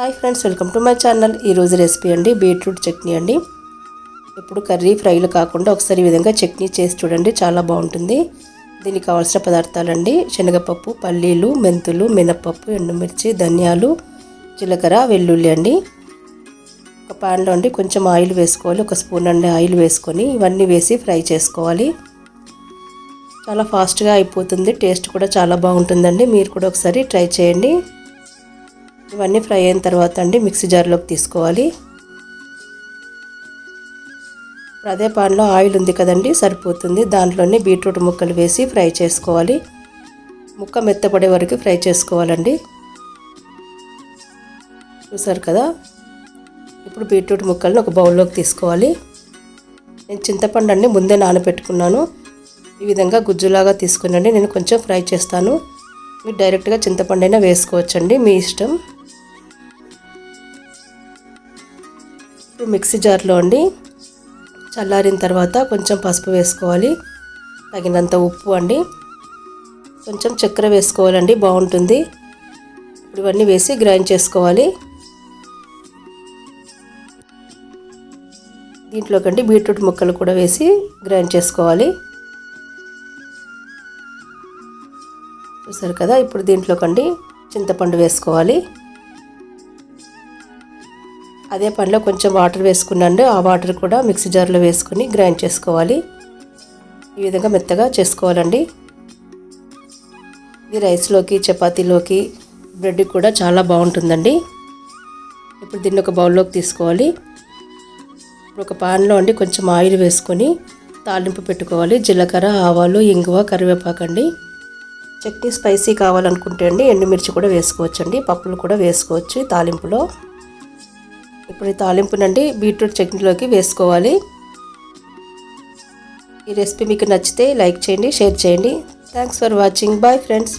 Hi friends welcome to my channel. ఈరోజు recipe అండి beetroot chutney అండి. ఇప్పుడు కర్రీ ఫ్రైలు కాకుండా ఒకసారి ఈ విధంగా చట్నీ చేసి చూడండి చాలా బాగుంటుంది. దీనికి కావాల్సిన పదార్థాలండి శనగపప్పు పల్లీలు మెంతులు మినపప్పు ఎండుమిర్చి ధనియాలు జీలకర్ర వెల్లుల్లి అండి. ఒక ప్యాన్లో అండి కొంచెం ఆయిల్ వేసుకోవాలి ఒక స్పూన్ అండి ఆయిల్ వేసుకొని ఇవన్నీ వేసి ఫ్రై చేసుకోవాలి. చాలా ఫాస్ట్గా అయిపోతుంది టేస్ట్ కూడా చాలా బాగుంటుందండి. మీరు కూడా ఒకసారి ట్రై చేయండి. ఇవన్నీ ఫ్రై అయిన తర్వాత అండి మిక్సీ జార్లోకి తీసుకోవాలి. అదే పాన్లో ఆయిల్ ఉంది కదండి సరిపోతుంది. దాంట్లోనే బీట్రూట్ ముక్కలు వేసి ఫ్రై చేసుకోవాలి. ముక్క మెత్తపడే వరకు ఫ్రై చేసుకోవాలండి. చూసారు కదా? ఇప్పుడు బీట్రూట్ ముక్కలను ఒక బౌల్లోకి తీసుకోవాలి. నేను చింతపండు అండి ముందే నానబెట్టుకున్నాను. ఈ విధంగా గుజ్జులాగా తీసుకునండి నేను కొంచెం ఫ్రై చేస్తాను. మీరు డైరెక్ట్గా చింతపండు అయినా వేసుకోవచ్చండి మీ ఇష్టం. ఇప్పుడు మిక్సీ జార్లో అండి. చల్లారిన తర్వాత కొంచెం పసుపు వేసుకోవాలి. తగినంత ఉప్పు అండి. కొంచెం చక్కెర వేసుకోవాలండి బాగుంటుంది. ఇప్పుడు ఇవన్నీ వేసి గ్రైండ్ చేసుకోవాలి. దీంట్లోకండి బీట్రూట్ ముక్కలు కూడా వేసి గ్రైండ్ చేసుకోవాలి. చూసారు కదా ఇప్పుడు దీంట్లోకండి చింతపండు వేసుకోవాలి. అదే పనిలో కొంచెం వాటర్ వేసుకున్నాండి ఆ వాటర్ కూడా మిక్సీ జార్లో వేసుకుని గ్రైండ్ చేసుకోవాలి. ఈ విధంగా మెత్తగా చేసుకోవాలండి. ఇది రైస్లోకి చపాతీలోకి బ్రెడ్ కూడా చాలా బాగుంటుందండి. ఇప్పుడు దీన్ని ఒక బౌల్లోకి తీసుకోవాలి. ఇప్పుడు ఒక పాన్లో అండి కొంచెం ఆయిల్ వేసుకొని తాలింపు పెట్టుకోవాలి. జీలకర్ర ఆవాలు ఇంగువ కరివేపాకండి చట్నీ స్పైసీ కావాలనుకుంటే అండి ఎండుమిర్చి కూడా వేసుకోవచ్చండి. పప్పులు కూడా వేసుకోవచ్చు తాలింపులో. ఇప్పుడు ఈ తాలింపు నుండి బీట్రూట్ చట్నీలోకి వేసుకోవాలి. ఈ రెసిపీ మీకు నచ్చితే లైక్ చేయండి షేర్ చేయండి. Thanks for watching bye friends